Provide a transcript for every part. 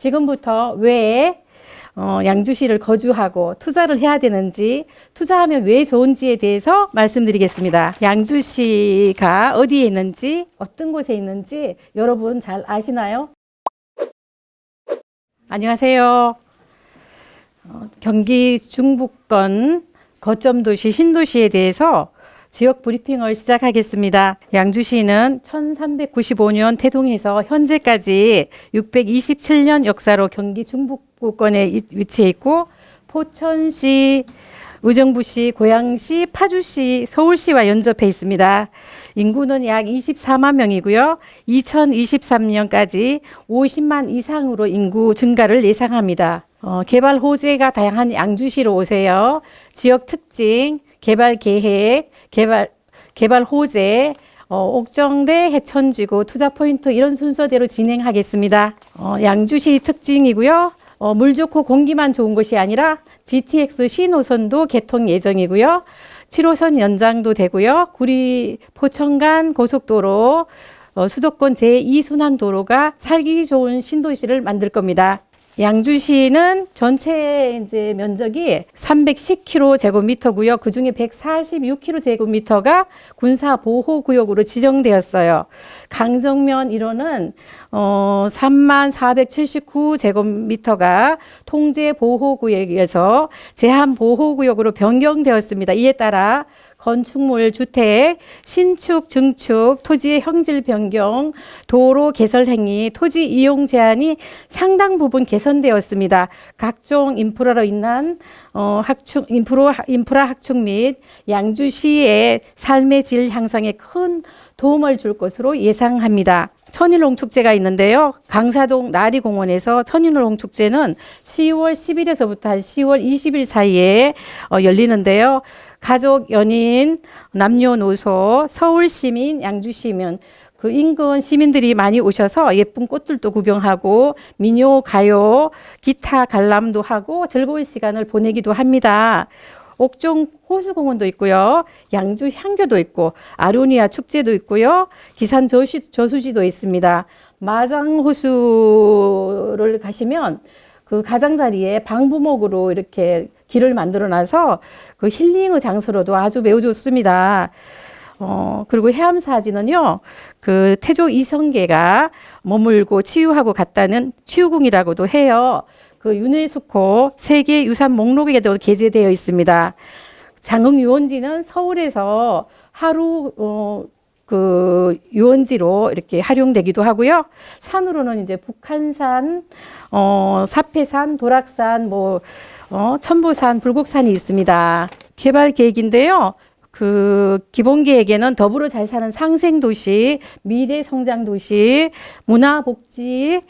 지금부터 왜 어, 양주시를 거주하고 투자를 해야 되는지, 투자하면 왜 좋은지에 대해서 말씀드리겠습니다. 양주시가 어디에 있는지, 어떤 곳에 있는지 여러분 잘 아시나요? 안녕하세요. 어, 경기 중부권 거점 도시 신도시에 대해서 지역 브리핑을 시작하겠습니다. 양주시는 1395년 태동해서 현재까지 627년 역사로 경기 중북부권에 이- 위치해 있고 포천시, 의정부시, 고양시, 파주시, 서울시와 연접해 있습니다. 인구는 약 24만 명이고요. 2023년까지 50만 이상으로 인구 증가를 예상합니다. 어, 개발 호재가 다양한 양주시로 오세요. 지역 특징, 개발 계획, 개발 개발 호재, 어, 옥정대 해천지구 투자 포인트 이런 순서대로 진행하겠습니다. 어, 양주시 특징이고요. 어, 물 좋고 공기만 좋은 것이 아니라 GTX 신호선도 개통 예정이고요. 7호선 연장도 되고요. 구리 포천간 고속도로 어, 수도권 제2순환 도로가 살기 좋은 신도시를 만들 겁니다. 양주시는 전체 이제 면적이 310km 제곱미터고요. 그 중에 146km 제곱미터가 군사 보호 구역으로 지정되었어요. 강정면 1호는 어 3만 479 제곱미터가 통제 보호 구역에서 제한 보호 구역으로 변경되었습니다. 이에 따라 건축물, 주택, 신축, 증축, 토지의 형질 변경, 도로 개설 행위, 토지 이용 제한이 상당 부분 개선되었습니다. 각종 인프라로 인한 어, 학축 인프라 인프라 학축 및 양주시의 삶의 질 향상에 큰 도움을 줄 것으로 예상합니다. 천일홍 축제가 있는데요. 강사동 나리공원에서 천일홍 축제는 10월 10일에서부터 한 10월 20일 사이에 어, 열리는데요. 가족, 연인, 남녀노소, 서울 시민, 양주 시민 그 인근 시민들이 많이 오셔서 예쁜 꽃들도 구경하고 민요, 가요, 기타 관람도 하고 즐거운 시간을 보내기도 합니다. 옥종 호수공원도 있고요. 양주 향교도 있고 아로니아 축제도 있고요. 기산 저수, 저수지도 있습니다. 마장 호수를 가시면 그 가장자리에 방부목으로 이렇게 길을 만들어 놔서 그 힐링의 장소로도 아주 매우 좋습니다. 어, 그리고 해암 사진은요, 그 태조 이성계가 머물고 치유하고 갔다는 치유궁이라고도 해요. 그 유네스코 세계 유산 목록에도 게재되어 있습니다. 장흥 유원지는 서울에서 하루 어, 그 유원지로 이렇게 활용되기도 하고요. 산으로는 이제 북한산, 어, 사패산, 도락산, 뭐 어, 천보산, 불곡산이 있습니다. 개발 계획인데요. 그 기본 계획에는 더불어 잘 사는 상생 도시, 미래 성장 도시, 문화 복지,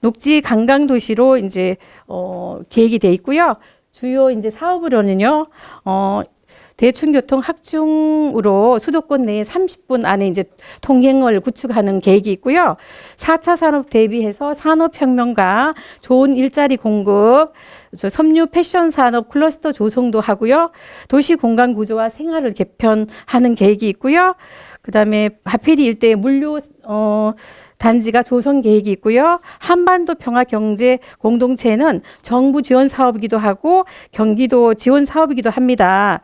녹지 관광 도시로 이제 어 계획이 돼 있고요. 주요 이제 사업으로는요. 어 대중교통 확충으로 수도권 내에 30분 안에 이제 통행을 구축하는 계획이 있고요. 4차 산업 대비해서 산업혁명과 좋은 일자리 공급, 저 섬유 패션 산업 클러스터 조성도 하고요. 도시 공간 구조와 생활을 개편하는 계획이 있고요. 그다음에 하필이 일대 물류 어 단지가 조성 계획이 있고요. 한반도 평화 경제 공동체는 정부 지원 사업이기도 하고 경기도 지원 사업이기도 합니다.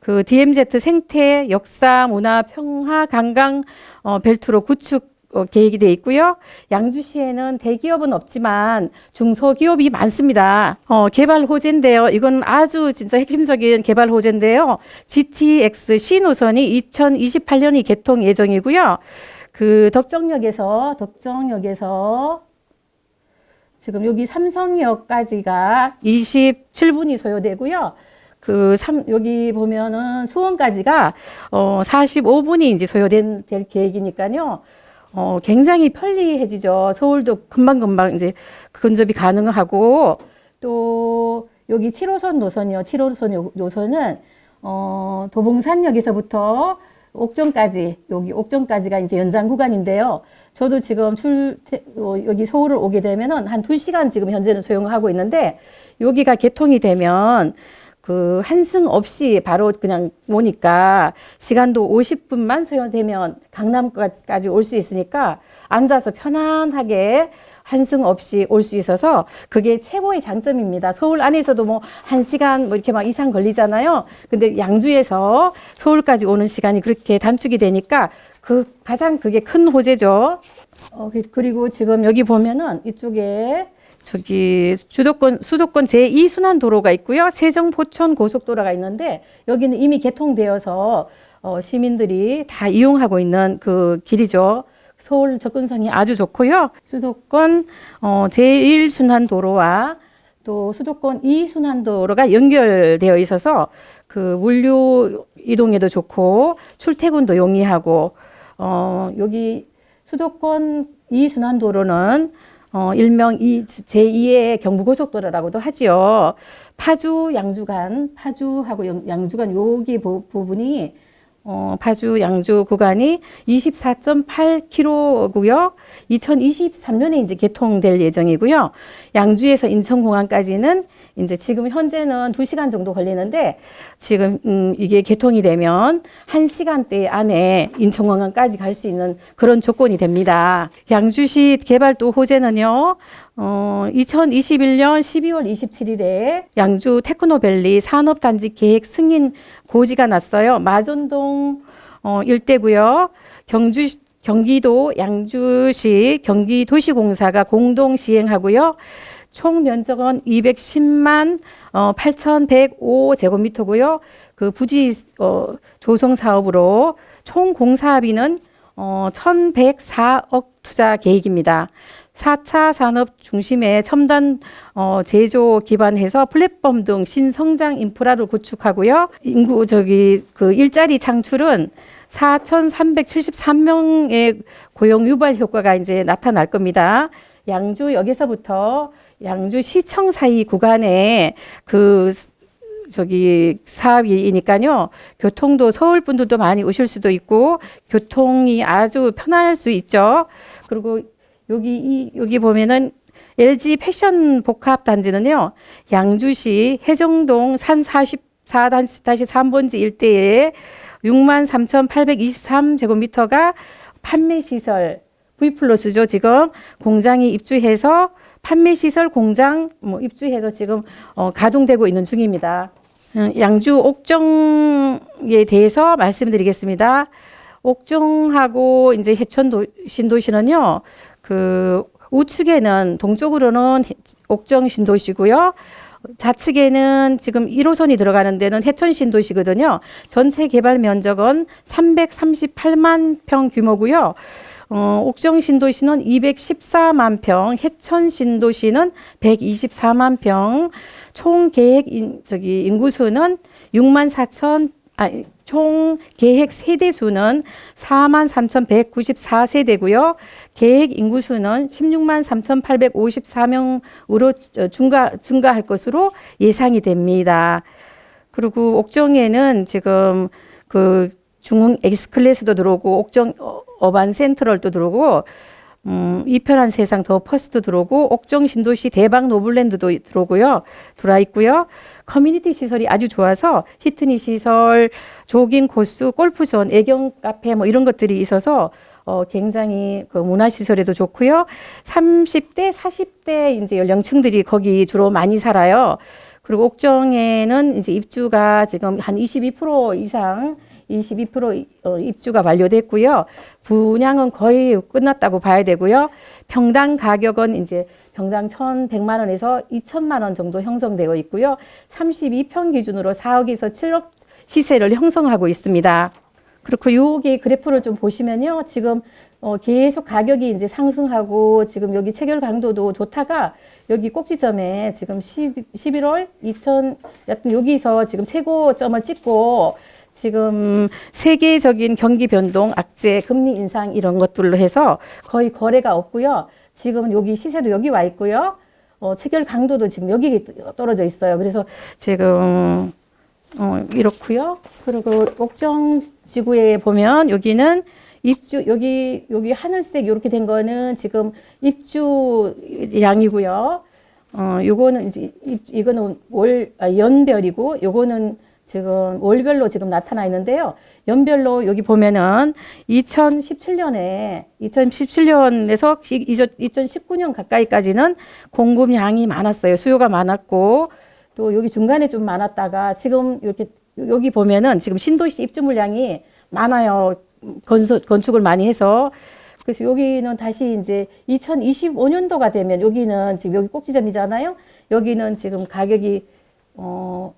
그 DMZ 생태, 역사, 문화, 평화, 관광 어, 벨트로 구축 어, 계획이 돼 있고요. 양주시에는 대기업은 없지만 중소기업이 많습니다. 어, 개발 호재인데요. 이건 아주 진짜 핵심적인 개발 호재인데요. GTX 신호선이 2028년이 개통 예정이고요. 그 덕정역에서 덕정역에서 지금 여기 삼성역까지가 27분이 소요되고요. 그 삼, 여기 보면은 수원까지가 어 45분이 이제 소요된 될 계획이니까요. 어 굉장히 편리해지죠. 서울도 금방금방 이제 근접이 가능하고 또 여기 7호선 노선이요. 7호선 요- 노선은 어 도봉산역에서부터 옥정까지 여기 옥정까지가 이제 연장 구간인데요. 저도 지금 출 태- 어, 여기 서울을 오게 되면은 한 2시간 지금 현재는 소요하고 있는데 여기가 개통이 되면 그 한승 없이 바로 그냥 오니까 시간도 50분만 소요되면 강남까지 올 수 있으니까 앉아서 편안하게 한승 없이 올 수 있어서 그게 최고의 장점입니다. 서울 안에서도 뭐 한 시간 뭐 이렇게 막 이상 걸리잖아요. 근데 양주에서 서울까지 오는 시간이 그렇게 단축이 되니까 그 가장 그게 큰 호재죠. 어, 그- 그리고 지금 여기 보면은 이쪽에 저기 수도권 수도권 제2 순환 도로가 있고요. 세정 포천 고속도로가 있는데 여기는 이미 개통되어서 어, 시민들이 다 이용하고 있는 그 길이죠. 서울 접근성이 아주 좋고요. 수도권 어, 제1 순환 도로와 또 수도권 2 순환 도로가 연결되어 있어서 그 물류 이동에도 좋고 출퇴근도 용이하고 어, 여기 수도권 2 순환 도로는 어, 일명 이 제2의 경부고속도로라고도 하지요. 파주 양주 간 파주하고 양- 양주 간 여기 부, 부분이 어, 파주 양주 구간이 24.8km고요. 2023년에 이제 개통될 예정이고요. 양주에서 인천공항까지는 이제 지금 현재는 2시간 정도 걸리는데 지금 음, 이게 개통이 되면 1시간대 안에 인천공항까지 갈 수 있는 그런 조건이 됩니다. 양주시 개발도 호재는요. 어, 2021년 12월 27일에 양주 테크노밸리 산업단지 계획 승인 고지가 났어요. 마전동 어, 일대고요. 경주 경기도 양주시 경기도시공사가 공동 시행하고요. 총 면적은 210만 어, 8,105 제곱미터고요. 그 부지 어, 조성 사업으로 총 공사비는 어, 1,104억 투자 계획입니다. 4차 산업 중심의 첨단 어, 제조 기반해서 플랫폼 등 신성장 인프라를 구축하고요. 인구 저기 그 일자리 창출은 4,373명의 고용 유발 효과가 이제 나타날 겁니다. 양주 역에서부터 양주 시청 사이 구간에 그 저기 사업이니까요. 교통도 서울 분들도 많이 오실 수도 있고 교통이 아주 편할 수 있죠. 그리고 여기 이 여기 보면은 LG 패션 복합 단지는요. 양주시 해정동 산 44-3번지 일대에 6만 3,823제곱미터가 판매 시설 V 플러스죠. 지금 공장이 입주해서 판매 시설 공장 뭐 입주해서 지금 어, 가동되고 있는 중입니다. 음, 양주 옥정에 대해서 말씀드리겠습니다. 옥정하고 이제 해천 신도시는요. 그 우측에는 동쪽으로는 해- 옥정 신도시고요. 좌측에는 지금 1호선이 들어가는 데는 해천 신도시거든요. 전체 개발 면적은 338만 평 규모고요. 어, 옥정 신도시는 214만 평, 해천 신도시는 124만 평, 총 계획 인, 저기 인구수는 6만 4천 아, 총 계획 세대 수는 4만 3,194 세대고요. 계획 인구 수는 16만 3,854명으로 증가 증가할 것으로 예상이 됩니다. 그리고 옥정에는 지금 그 중흥 엑스클래스도 들어오고 옥정 어- 어반 센트럴도 들어오고 음, 이편한 세상 더 퍼스트 들어오고 옥정 신도시 대박 노블랜드도 들어오고요. 들어와 있고요. 커뮤니티 시설이 아주 좋아서 히트니 시설, 조깅 코스, 골프존, 애경 카페 뭐 이런 것들이 있어서 어, 굉장히 그 문화 시설에도 좋고요. 30대, 40대 이제 연령층들이 거기 주로 많이 살아요. 그리고 옥정에는 이제 입주가 지금 한 22% 이상 22% 어, 입주가 완료됐고요. 분양은 거의 끝났다고 봐야 되고요. 평당 가격은 이제 평당 1,100만 원에서 2천만 원 정도 형성되어 있고요. 32평 기준으로 4억에서 7억 시세를 형성하고 있습니다. 그렇고 요게 그래프를 좀 보시면요. 지금 어 계속 가격이 이제 상승하고 지금 여기 체결 강도도 좋다가 여기 꼭지점에 지금 10, 11월 2000 여튼 여기서 지금 최고점을 찍고 지금 세계적인 경기 변동, 악재, 금리 인상 이런 것들로 해서 거의 거래가 없고요. 지금 여기 시세도 여기 와 있고요. 어, 체결 강도도 지금 여기 떨어져 있어요. 그래서 지금 어, 이렇고요. 그리고 옥정 지구에 보면 여기는 입주 여기 여기 하늘색 이렇게 된 거는 지금 입주량이고요. 어, 요거는 이제 입, 이거는 월 아, 연별이고 요거는 지금 월별로 지금 나타나 있는데요. 연별로 여기 보면은 2017년에 2017년에서 2019년 가까이까지는 공급량이 많았어요. 수요가 많았고 또 여기 중간에 좀 많았다가 지금 이렇게 여기 보면은 지금 신도시 입주 물량이 많아요. 건설 건축을 많이 해서 그래서 여기는 다시 이제 2025년도가 되면 여기는 지금 여기 꼭지점이잖아요. 여기는 지금 가격이 어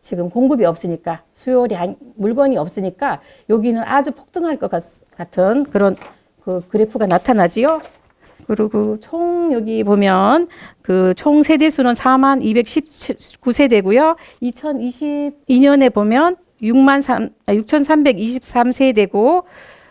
지금 공급이 없으니까 수요량 물건이 없으니까 여기는 아주 폭등할 것 같, 같은 그런 그 그래프가 나타나지요. 그리고 총 여기 보면 그 총 세대 수는 4만 219세대고요. 2022년에 보면 6만 3 6,323세대고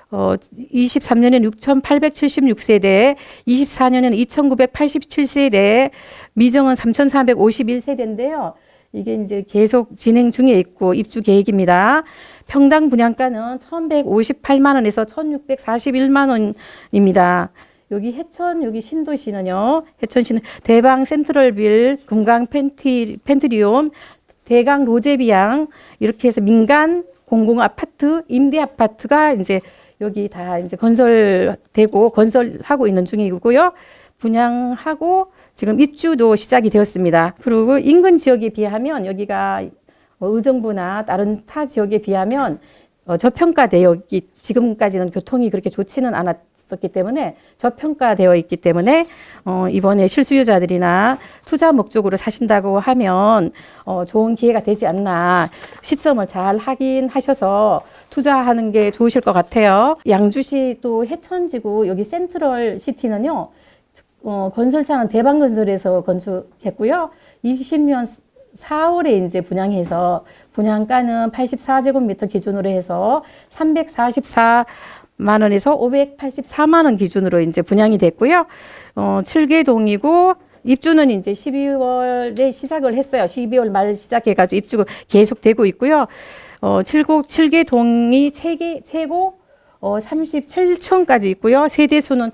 어 23년에는 6,876세대, 24년에는 2,987세대, 미정은 3,451세대인데요. 이게 이제 계속 진행 중에 있고 입주 계획입니다. 평당 분양가는 1,158만 원에서 1,641만 원입니다. 여기 해천 여기 신도시는요. 해천시는 대방 센트럴빌, 금강 펜티 펜트리움, 대강 로제비양 이렇게 해서 민간 공공 아파트, 임대 아파트가 이제 여기 다 이제 건설되고 건설하고 있는 중이고요. 분양하고 지금 입주도 시작이 되었습니다. 그리고 인근 지역에 비하면 여기가 뭐 의정부나 다른 타 지역에 비하면 어, 저평가되어 있기 지금까지는 교통이 그렇게 좋지는 않았었기 때문에 저평가되어 있기 때문에 어, 이번에 실수요자들이나 투자 목적으로 사신다고 하면 어, 좋은 기회가 되지 않나 시점을 잘 확인하셔서 투자하는 게 좋으실 것 같아요. 양주시 또 해천지구 여기 센트럴 시티는요. 어, 건설사는 대방건설에서 건축했고요. 20년 4월에 이제 분양해서 분양가는 84제곱미터 기준으로 해서 344만 원에서 584만 원 기준으로 이제 분양이 됐고요. 어, 7개 동이고 입주는 이제 12월에 시작을 했어요. 12월 말 시작해가지고 입주가 계속 되고 있고요. 어, 7고, 7개 동이 최고, 어, 37층까지 있고요. 세대 수는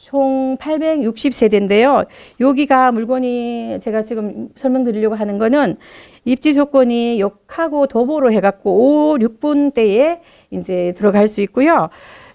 총 860세대인데요. 여기가 물건이 제가 지금 설명드리려고 하는 거는 입지 조건이 역하고 도보로 해갖고 5, 6분 대에 이제 들어갈 수 있고요.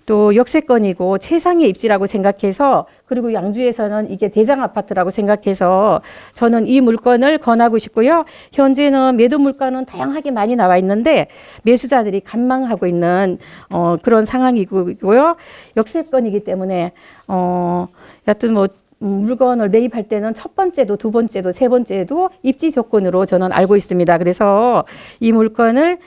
또 역세권이고 최상의 입지라고 생각해서 그리고 양주에서는 이게 대장 아파트라고 생각해서 저는 이 물건을 권하고 싶고요. 현재는 매도 물건은 다양하게 많이 나와 있는데 매수자들이 간망하고 있는 어, 그런 상황이고요. 역세권이기 때문에 어, 여하튼 뭐 음, 물건을 매입할 때는 첫 번째도 두 번째도 세 번째도 입지 조건으로 저는 알고 있습니다. 그래서 이 물건을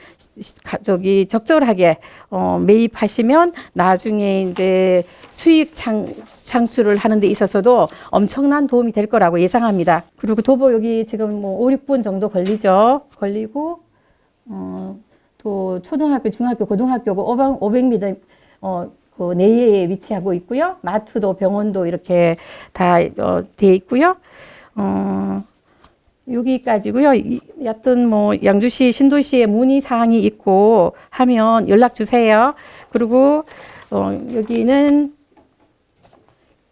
저기 적절하게 어, 매입하시면 나중에 이제 수익 창, 창출을 하는 데 있어서도 엄청난 도움이 될 거라고 예상합니다. 그리고 도보 여기 지금 뭐 5, 6분 정도 걸리죠. 걸리고 어, 또 초등학교, 중학교, 고등학교가 500m 어, 그 내에 위치하고 있고요. 마트도 병원도 이렇게 다 어, 돼 있고요. 어, 여기까지고요. 이- 여하튼 뭐 양주시 신도시에 문의 사항이 있고 하면 연락 주세요. 그리고 어, 여기는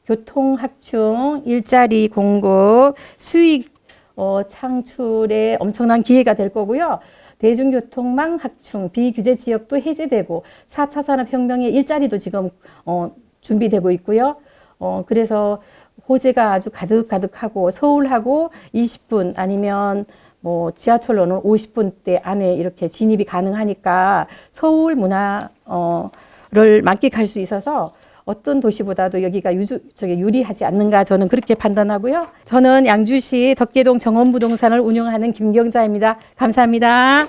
교통 확충, 일자리 공급, 수익 어, 창출에 엄청난 기회가 될 거고요. 대중교통망 확충, 비규제 지역도 해제되고 4차 산업혁명의 일자리도 지금 어, 준비되고 있고요. 어, 그래서 호재가 아주 가득가득하고 서울하고 20분 아니면 뭐 지하철로는 50분대 안에 이렇게 진입이 가능하니까 서울 문화 어를 만끽할 수 있어서 어떤 도시보다도 여기가 유주, 저기 유리하지 않는가 저는 그렇게 판단하고요. 저는 양주시 덕계동 정원부동산을 운영하는 김경자입니다. 감사합니다.